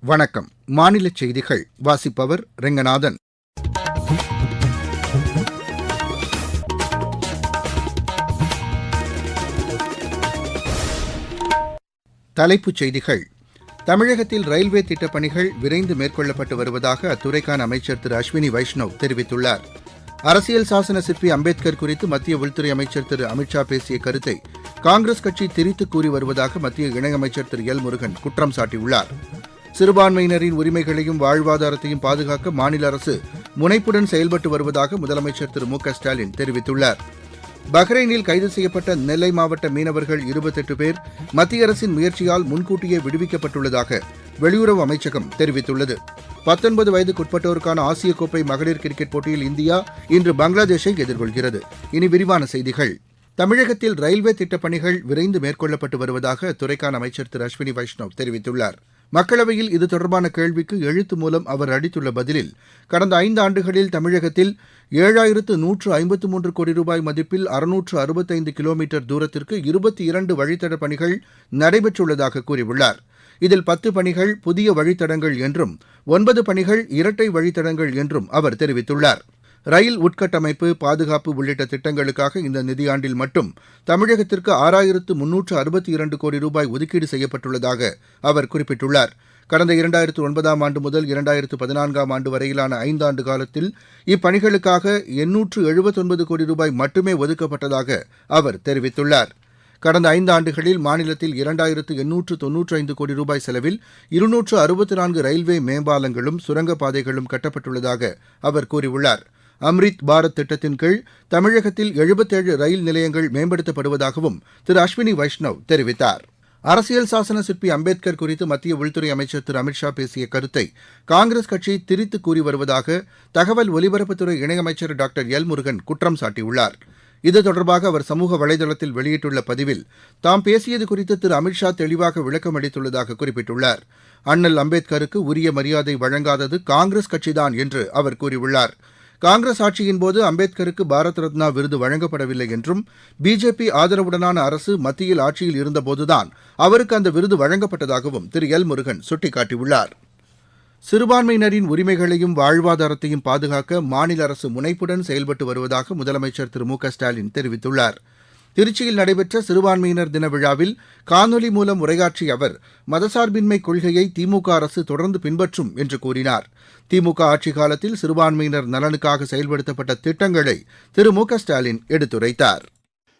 வணக்கம். மாநில செய்திகள். வாசிப்பவர் ரெங்கநாதன். தலைப்புச் செய்திகள். தமிழகத்தில் ரயில்வே திட்டப் பணிகள் விரைந்து மேற்கொள்ளப்பட்டு வருவதாக அத்துறைக்கான அமைச்சர் திரு அஸ்வினி வைஷ்ணவ் தெரிவித்துள்ளார். அரசியல் சாசன சிற்பி அம்பேத்கர் குறித்து மத்திய உள்துறை அமைச்சர் திரு அமித்ஷா பேசிய கருத்தை காங்கிரஸ் கட்சி திரித்து கூறி வருவதாக மத்திய இணையமைச்சர் திரு எல் முருகன் குற்றம் சாட்டியுள்ளார். சிறுபான்மையினரின் உரிமைகளையும் வாழ்வாதாரத்தையும் பாதுகாக்க மாநில அரசு முனைப்புடன் செயல்பட்டு வருவதாக முதலமைச்சர் திரு மு க ஸ்டாலின் தெரிவித்துள்ளார். பஹ்ரைனில் கைது செய்யப்பட்ட நெல்லை மாவட்ட மீனவர்கள் இருபத்தெட்டு பேர் மத்திய அரசின் முயற்சியால் முன்கூட்டியே விடுவிக்கப்பட்டுள்ளதாக வெளியுறவு அமைச்சகம் தெரிவித்துள்ளது. பத்தொன்பது வயதுக்குட்பட்டோருக்கான ஆசிய கோப்பை மகளிர் கிரிக்கெட் போட்டியில் இந்தியா இன்று பங்களாதேஷை எதிர்கொள்கிறது. இனி விரிவான செய்திகள். தமிழகத்தில் ரயில்வே திட்டப்பணிகள் விரைந்து மேற்கொள்ளப்பட்டு வருவதாக அத்துறைக்கான அமைச்சர் திரு அஸ்வினி வைஷ்ணவ் தெரிவித்துள்ளார். மக்களவையில் இது தொடர்பான கேள்விக்கு எழுத்து மூலம் அவர் அளித்துள்ள பதிலில் கடந்த ஐந்து ஆண்டுகளில் தமிழகத்தில் ஏழாயிரத்து நூற்று ஐம்பத்து மூன்று கோடி ரூபாய் மதிப்பில் அறுநூற்று அறுபத்தைந்து கிலோமீட்டர் தூரத்திற்கு இருபத்தி இரண்டு வழித்தட பணிகள் நடைபெற்றுள்ளதாக கூறியுள்ளார். இதில் பத்து பணிகள் புதிய வழித்தடங்கள் என்றும் ஒன்பது பணிகள் இரட்டை வழித்தடங்கள் என்றும் அவர் தெரிவித்துள்ளார். ரயில் உட்கட்டமைப்பு பாதுகாப்பு உள்ளிட்ட திட்டங்களுக்காக இந்த நிதியாண்டில் மட்டும் தமிழகத்திற்கு ஆறாயிரத்து முன்னூற்று அறுபத்தி இரண்டு கோடி ரூபாய் ஒதுக்கீடு செய்யப்பட்டுள்ளதாக அவர் குறிப்பிட்டுள்ளார். கடந்த இரண்டாயிரத்து ஒன்பதாம் ஆண்டு முதல் இரண்டாயிரத்து பதினான்காம் ஆண்டு வரையிலான ஐந்தாண்டு காலத்தில் இப்பணிகளுக்காக எண்ணூற்று எழுபத்தொன்பது கோடி ரூபாய் மட்டுமே ஒதுக்கப்பட்டதாக அவர் தெரிவித்துள்ளார். கடந்த ஐந்து ஆண்டுகளில் மாநிலத்தில் இரண்டாயிரத்து எண்ணூற்று தொன்னூற்று ஐந்து கோடி ரூபாய் செலவில் இருநூற்று அறுபத்தி நான்கு ரயில்வே மேம்பாலங்களும் சுரங்கப்பாதைகளும் கட்டப்பட்டுள்ளதாக அவர் கூறியுள்ளார். அம்ரித் பாரத் திட்டத்தின் கீழ் தமிழகத்தில் எழுபத்தேழு ரயில் நிலையங்கள் மேம்படுத்தப்படுவதாகவும் திரு அஸ்வினி வைஷ்ணவ் தெரிவித்தார். அரசியல் சாசன சிற்பி அம்பேத்கர் குறித்து மத்திய உள்துறை அமைச்சர் திரு அமித்ஷா பேசிய கருத்தை காங்கிரஸ் கட்சி திரித்து கூறி வருவதாக தகவல் ஒலிபரப்புத்துறை இணையமைச்சர் டாக்டர் எல் முருகன் குற்றம் சாட்டியுள்ளார். இது தொடர்பாக அவர் சமூக வலைதளத்தில் வெளியிட்டுள்ள பதிவில் தாம் பேசியது குறித்து திரு அமித்ஷா தெளிவாக விளக்கம் அளித்துள்ளதாக குறிப்பிட்டுள்ளார். அண்ணல் அம்பேத்கருக்கு உரிய மரியாதை வழங்காதது காங்கிரஸ் கட்சிதான் என்று அவர் கூறியுள்ளார். காங்கிரஸ் ஆட்சியின்போது அம்பேத்கருக்கு பாரத் ரத்னா விருது வழங்கப்படவில்லை என்றும் பிஜேபி ஆதரவுடனான அரசு மத்தியில் ஆட்சியில் இருந்தபோதுதான் அவருக்கு அந்த விருது வழங்கப்பட்டதாகவும் திரு எல் முருகன் சுட்டிக்காட்டியுள்ளார். சிறுபான்மையினரின் உரிமைகளையும் வாழ்வாதாரத்தையும் பாதுகாக்க மாநில அரசு முனைப்புடன் செயல்பட்டு வருவதாக முதலமைச்சர் திரு மு க ஸ்டாலின் தெரிவித்துள்ளார். திருச்சியில் நடைபெற்ற சிறுபான்மையினர் தின விழாவில் காணொலி மூலம் உரையாற்றிய அவர் மதசார்பின்மை கொள்கையை திமுக அரசு தொடர்ந்து பின்பற்றும் என்று கூறினார். திமுக ஆட்சிக் காலத்தில் சிறுபான்மையினர் நலனுக்காக செயல்படுத்தப்பட்ட திட்டங்களை திரு மு ஸ்டாலின் எடுத்துரைத்தார்.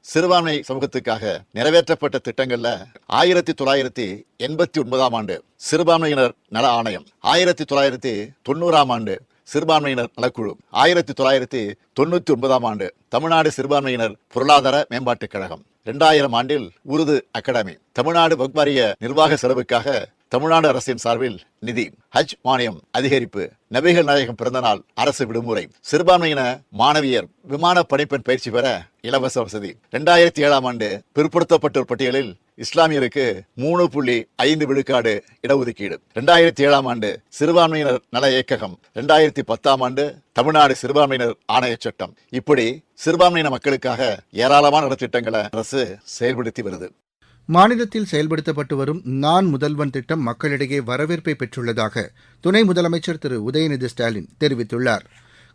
சிறுபான்மை சமூகத்துக்காக நிறைவேற்றப்பட்ட திட்டங்கள்ல ஆயிரத்தி தொள்ளாயிரத்தி எண்பத்தி ஒன்பதாம் ஆண்டு சிறுபான்மையினர் நல ஆணையம் ஆயிரத்தி தொள்ளாயிரத்தி தொண்ணூறாம் ஆண்டு சிறுபான்மையினர் நலக்குழு. ஆயிரத்தி தொள்ளாயிரத்தி தொண்ணூத்தி ஒன்பதாம் ஆண்டு தமிழ்நாடு சிறுபான்மையினர் பொருளாதார மேம்பாட்டுக் கழகம். இரண்டாயிரம் ஆண்டில் உருது அகாடமி. தமிழ்நாடு வக்வாரிய நிர்வாக செலவுக்காக தமிழ்நாடு அரசின் சார்பில் நிதி. ஹஜ் மானியம் அதிகரிப்பு. நபிகள் நாயகம் பிறந்தநாள் அரசு விடுமுறை. சிறுபான்மையின மாணவியர் விமான பணிப்பெண் பயிற்சி பெற இலவச வசதி. இரண்டாயிரத்தி ஏழாம் ஆண்டு பிற்படுத்தப்பட்டோர் பட்டியலில் இஸ்லாமியருக்கு மூணு புள்ளி ஐந்து விழுக்காடு இடஒதுக்கீடு. இரண்டாயிரத்தி ஏழாம் ஆண்டு சிறுபான்மையினர் நல இயக்ககம். இரண்டாயிரத்தி பத்தாம் ஆண்டு தமிழ்நாடு சிறுபான்மையினர் ஆணைய சட்டம். இப்படி சிறுபான்மையின மக்களுக்காக ஏராளமான நலத்திட்டங்களை அரசு செயல்படுத்தி வருது. மாநிலத்தில் செயல்படுத்தப்பட்டு வரும் நான் முதல்வன் திட்டம் மக்களிடையே வரவேற்பை பெற்றுள்ளதாக துணை முதலமைச்சர் திரு உதயநிதி ஸ்டாலின் தெரிவித்துள்ளார்.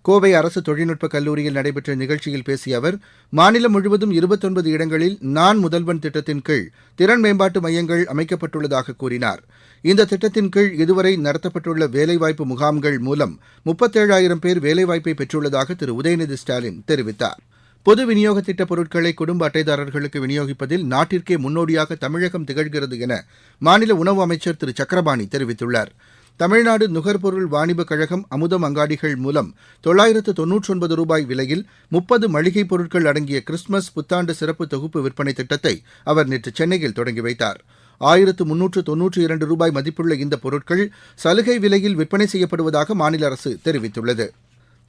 கோவை அரசு தொழில்நுட்ப கல்லூரியில் நடைபெற்ற நிகழ்ச்சியில் பேசிய அவர் மாநிலம் முழுவதும் இருபத்தொன்பது இடங்களில் நான் முதல்வன் திட்டத்தின் கீழ் திறன் மேம்பாட்டு மையங்கள் அமைக்கப்பட்டுள்ளதாக கூறினார். இந்த திட்டத்தின் கீழ் இதுவரை நடத்தப்பட்டுள்ள வேலைவாய்ப்பு முகாம்கள் மூலம் முப்பத்தேழாயிரம் பேர் வேலைவாய்ப்பை பெற்றுள்ளதாக திரு. உதயநிதி ஸ்டாலின் தெரிவித்தார். பொது விநியோக திட்ட பொருட்களை குடும்ப அட்டைதாரர்களுக்கு விநியோகிப்பதில் நாட்டிற்கே முன்னோடியாக தமிழகம் திகழ்கிறது என மாநில உணவு அமைச்சர் திரு. சக்கரபாணி தெரிவித்துள்ளார். தமிழ்நாடு நுகர்பொருள் வாணிபக் கழகம் அமுதம் அங்காடிகள் மூலம் தொள்ளாயிரத்து தொன்னூற்றொன்பது ரூபாய் விலையில் முப்பது மளிகைப் பொருட்கள் அடங்கிய கிறிஸ்துமஸ் புத்தாண்டு சிறப்பு தொகுப்பு விற்பனை திட்டத்தை அவர் நேற்று சென்னையில் தொடங்கி வைத்தார். ஆயிரத்து முன்னூற்று தொன்னூற்றி இரண்டு ரூபாய் மதிப்புள்ள இந்த பொருட்கள் சலுகை விலையில் விற்பனை செய்யப்படுவதாக மாநில அரசு தெரிவித்துள்ளது.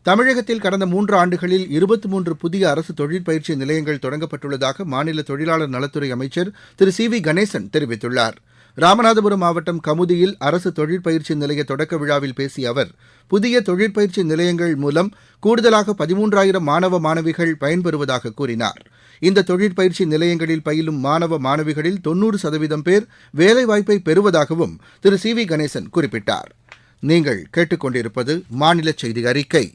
தமிழகத்தில் கடந்த மூன்று ஆண்டுகளில் இருபத்தி மூன்று புதிய அரசு தொழிற்பயிற்சி நிலையங்கள் தொடங்கப்பட்டுள்ளதாக மாநில தொழிலாளர் நலத்துறை அமைச்சர் திரு சி வி கணேசன் தெரிவித்துள்ளார். ராமநாதபுரம் மாவட்டம் கமுதியில் அரசு தொழிற்பயிற்சி நிலைய தொடக்க விழாவில் பேசிய அவர் புதிய தொழிற்பயிற்சி நிலையங்கள் மூலம் கூடுதலாக பதிமூன்றாயிரம் மாணவ மாணவிகள் பயன்பெறுவதாக கூறினார். இந்த தொழிற்பயிற்சி நிலையங்களில் பயிலும் மாணவ மாணவிகளில் தொன்னூறு சதவீதம் பேர் வேலைவாய்ப்பை பெறுவதாகவும் திரு சி வி கணேசன் குறிப்பிட்டார். நீங்கள் கேட்டுக்கொண்டிருப்பது மாநில செய்தி அறிக்கை.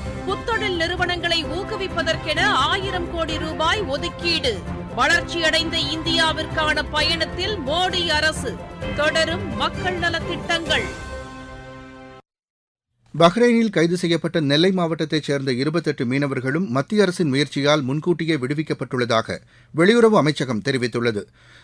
புத்தொழில் நிறுவனங்களை ஊக்குவிப்பதற்கென ஆயிரம் கோடி ரூபாய் ஒதுக்கீடு. வளர்ச்சியடைந்த இந்தியாவிற்கான பயணத்தில் மோடி அரசு தொடரும் மக்கள் நலத் திட்டங்கள் பஹ்ரைனில் கைது செய்யப்பட்ட நெல்லை மாவட்டத்தைச் சேர்ந்த இருபத்தெட்டு மீனவர்களும் மத்திய அரசின் முயற்சியால் முன்கூட்டியே விடுவிக்கப்பட்டுள்ளதாக வெளியுறவு அமைச்சகம் தெரிவித்துள்ளது.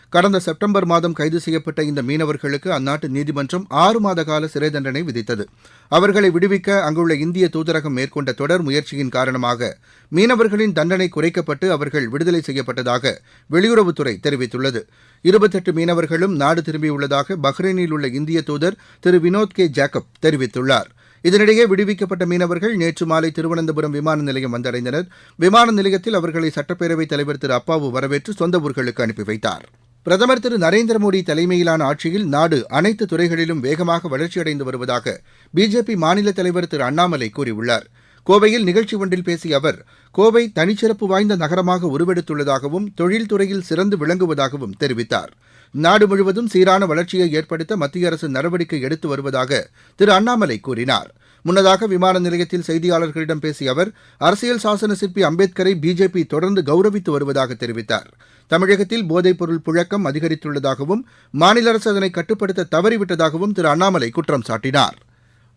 கடந்த செப்டம்பர் மாதம் கைது செய்யப்பட்ட இந்த மீனவர்களுக்கு அந்நாட்டு நீதிமன்றம் ஆறு மாத கால சிறை தண்டனை விதித்தது. அவர்களை விடுவிக்க அங்குள்ள இந்திய தூதரகம் மேற்கொண்ட தொடர் முயற்சியின் காரணமாக மீனவர்களின் தண்டனை குறைக்கப்பட்டு அவர்கள் விடுதலை செய்யப்பட்டதாக வெளியுறவுத்துறை தெரிவித்துள்ளது. இருபத்தெட்டு மீனவர்களும் நாடு திரும்பியுள்ளதாக பஹ்ரைனில் உள்ள இந்திய தூதர் திரு வினோத் கே ஜேக்கப் தெரிவித்துள்ளார். இதனிடையே விடுவிக்கப்பட்ட மீனவர்கள் நேற்று மாலை திருவனந்தபுரம் விமான நிலையம் வந்தடைந்தனர். விமான நிலையத்தில் அவர்களை சட்டப்பேரவைத் தலைவர் திரு அப்பாவு வரவேற்று சொந்த ஊர்களுக்கு அனுப்பி வைத்தார். பிரதமர் திரு நரேந்திர மோடி தலைமையிலான ஆட்சியில் நாடு அனைத்து துறைகளிலும் வேகமாக வளர்ச்சியடைந்து வருவதாக பிஜேபி மாநில தலைவர் திரு அண்ணாமலை கூறியுள்ளார். கோவையில் நிகழ்ச்சி ஒன்றில் பேசிய அவர் கோவை தனிச்சிறப்பு வாய்ந்த நகரமாக உருவெடுத்துள்ளதாகவும் தொழில்துறையில் சிறந்து விளங்குவதாகவும் தெரிவித்தார். நாடு முழுவதும் சீரான வளர்ச்சியை ஏற்படுத்த மத்திய அரசு நடவடிக்கை எடுத்து வருவதாக திரு அண்ணாமலை கூறினார். முன்னதாக விமான நிலையத்தில் செய்தியாளர்களிடம் பேசிய அவர் அரசியல் சாசன சிற்பி அம்பேத்கரை பிஜேபி தொடர்ந்து கௌரவித்து வருவதாக தெரிவித்தார். தமிழகத்தில் போதைப்பொருள் புழக்கம் அதிகரித்துள்ளதாகவும் மாநில அரசு அதனை கட்டுப்படுத்த தவறிவிட்டதாகவும் திரு அண்ணாமலை குற்றம் சாட்டினாா்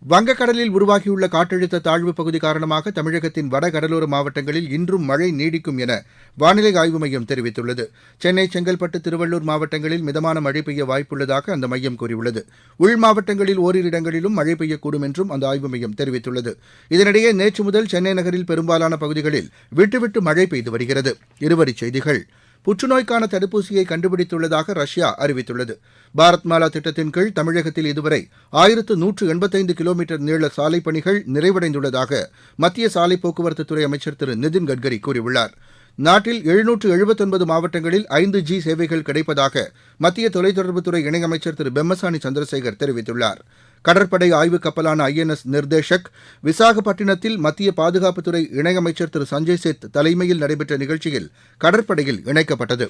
வங்கக்கடலில் உருவாகியுள்ள காற்றழுத்த தாழ்வு பகுதி காரணமாக தமிழகத்தின் வட கடலோர மாவட்டங்களில் இன்றும் மழை நீடிக்கும் என வானிலை ஆய்வு மையம் தெரிவித்துள்ளது. சென்னை செங்கல்பட்டு திருவள்ளூர் மாவட்டங்களில் மிதமான மழை பெய்ய வாய்ப்புள்ளதாக அந்த மையம் கூறியுள்ளது. உள் மாவட்டங்களில் ஓரிரு இடங்களிலும் மழை பெய்யக்கூடும் என்றும் அந்த ஆய்வு மையம் தெரிவித்துள்ளது. இதனிடையே நேற்று முதல் சென்னை நகரில் பெரும்பாலான பகுதிகளில் விட்டுவிட்டு மழை பெய்து வருகிறது. இருவரிச் செய்திகள். புற்றுநோய்க்கான தடுப்பூசியை கண்டுபிடித்துள்ளதாக ரஷ்யா அறிவித்துள்ளது. பாரத் மாலா திட்டத்தின் கீழ் தமிழகத்தில் இதுவரை ஆயிரத்து நூற்று எண்பத்தைந்து கிலோமீட்டர் நீள சாலைப் பணிகள் நிறைவடைந்துள்ளதாக மத்திய சாலை போக்குவரத்து துறை அமைச்சர் திரு நிதின் கட்கரி கூறியுள்ளார். நாட்டில் எழுநூற்று எழுபத்தொன்பது மாவட்டங்களில் ஐந்து ஜி சேவைகள் கிடைப்பதாக மத்திய தொலைத்தொடர்புத்துறை இணையமைச்சர் திரு. பெம்மசானி சந்திரசேகர் தெரிவித்துள்ளார். கடற்படை ஆய்வுக் கப்பலான ஐஎன்எஸ் நிர்தேஷக் விசாகப்பட்டினத்தில் மத்திய பாதுகாப்புத்துறை இணையமைச்சர் திரு சஞ்சய் சேத் தலைமையில் நடைபெற்ற நிகழ்ச்சியில் கடற்படையில் இணைக்கப்பட்டது.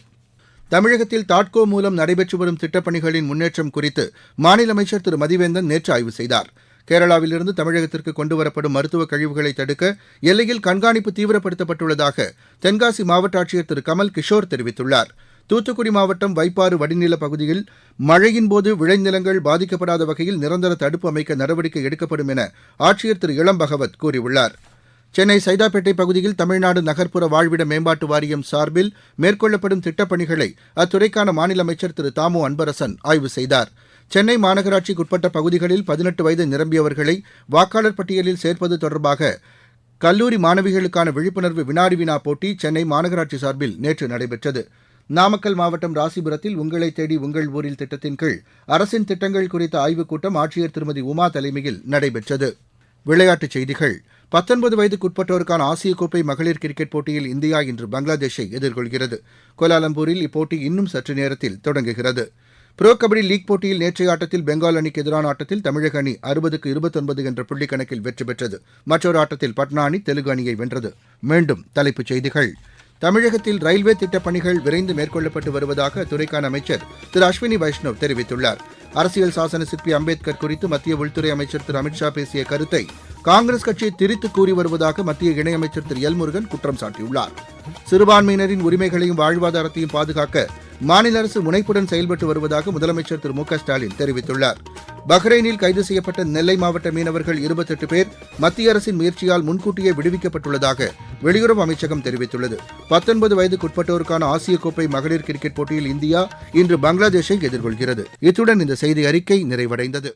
தமிழகத்தில் தாட்கோ மூலம் நடைபெற்று வரும் திட்டப்பணிகளின் முன்னேற்றம் குறித்து மாநில அமைச்சர் திரு மதிவேந்தன் நேற்று ஆய்வு செய்தார். கேரளாவிலிருந்து தமிழகத்திற்கு கொண்டுவரப்படும் மருத்துவ கழிவுகளை தடுக்க எல்லையில் கண்காணிப்பு தீவிரப்படுத்தப்பட்டுள்ளதாக தென்காசி மாவட்ட ஆட்சியர் திரு கமல் கிஷோர் தெரிவித்துள்ளார். தூத்துக்குடி மாவட்டம் வைப்பாறு வடிநில பகுதியில் மழையின் போது விளைநிலங்கள் பாதிக்கப்படாத வகையில் நிரந்தர தடுப்பு அமைக்க நடவடிக்கை எடுக்கப்படும் என ஆட்சியர் திரு இளம் பகவத் கூறியுள்ளார். சென்னை சைதாப்பேட்டை பகுதியில் தமிழ்நாடு நகர்ப்புற வாழ்விட மேம்பாட்டு வாரியம் சார்பில் மேற்கொள்ளப்படும் திட்டப்பணிகளை அத்துறைக்கான மாநில அமைச்சர் திரு தாமு அன்பரசன் ஆய்வு செய்தார். சென்னை மாநகராட்சிக்குட்பட்ட பகுதிகளில் பதினெட்டு வயது நிரம்பியவர்களை வாக்காளர் பட்டியலில் சேர்ப்பது தொடர்பாக கல்லூரி மாணவிகளுக்கான விழிப்புணர்வு வினாடி வினா போட்டி சென்னை மாநகராட்சி சார்பில் நேற்று நடைபெற்றது. நாமக்கல் மாவட்டம் ராசிபுரத்தில் உங்களை தேடி உங்கள் ஊரில் திட்டத்தின் கீழ் அரசின் திட்டங்கள் குறித்த ஆய்வுக் கூட்டம் ஆட்சியர் திருமதி உமா தலைமையில் நடைபெற்றது. விளையாட்டுச் செய்திகள். பத்தொன்பது வயதுக்குட்பட்டோருக்கான ஆசிய கோப்பை மகளிர் கிரிக்கெட் போட்டியில் இந்தியா இன்று பங்களாதேஷை எதிர்கொள்கிறது. கோலாலம்பூரில் இப்போட்டி இன்னும் சற்று நேரத்தில் தொடங்குகிறது. புரோ கபடி லீக் போட்டியில் நேற்றைய ஆட்டத்தில் பெங்கால் அணிக்கு எதிரான ஆட்டத்தில் தமிழக அணி அறுபதுக்கு இருபத்தொன்பது என்ற புள்ளி கணக்கில் வெற்றி பெற்றது. மற்றொரு ஆட்டத்தில் பட்னா அணி தெலுங்கு அணியை வென்றது. மீண்டும் தலைப்புச் செய்திகள். தமிழகத்தில் ரயில்வே திட்டப் பணிகள் விரைந்து மேற்கொள்ளப்பட்டு வருவதாக அத்துறைக்கான அமைச்சர் திரு அஸ்வினி வைஷ்ணவ் தெரிவித்துள்ளார். அரசியல் சாசன சிற்பி அம்பேத்கர் குறித்து மத்திய உள்துறை அமைச்சர் திரு அமித்ஷா பேசிய கருத்தை காங்கிரஸ் கட்சி திரித்து கூறி வருவதாக மத்திய இணையமைச்சர் திரு எல் முருகன் குற்றம் சாட்டியுள்ளார். சிறுபான்மையினரின் உரிமைகளையும் வாழ்வாதாரத்தையும் பாதுகாக்க மாநில அரசு முனைப்புடன் செயல்பட்டு வருவதாக முதலமைச்சர் திரு மு க ஸ்டாலின் தெரிவித்துள்ளார். பஹ்ரைனில் கைது செய்யப்பட்ட நெல்லை மாவட்ட மீனவர்கள் இருபத்தெட்டு பேர் மத்திய அரசின் முயற்சியால் முன்கூட்டியே விடுவிக்கப்பட்டுள்ளதாக வெளியுறவு அமைச்சகம் தெரிவித்துள்ளது. பத்தொன்பது வயதுக்குட்பட்டோருக்கான ஆசிய கோப்பை மகளிர் கிரிக்கெட் போட்டியில் இந்தியா இன்று பங்களாதேஷை எதிர்கொள்கிறது. இத்துடன் இந்த செய்தி அறிக்கை நிறைவடைந்தது.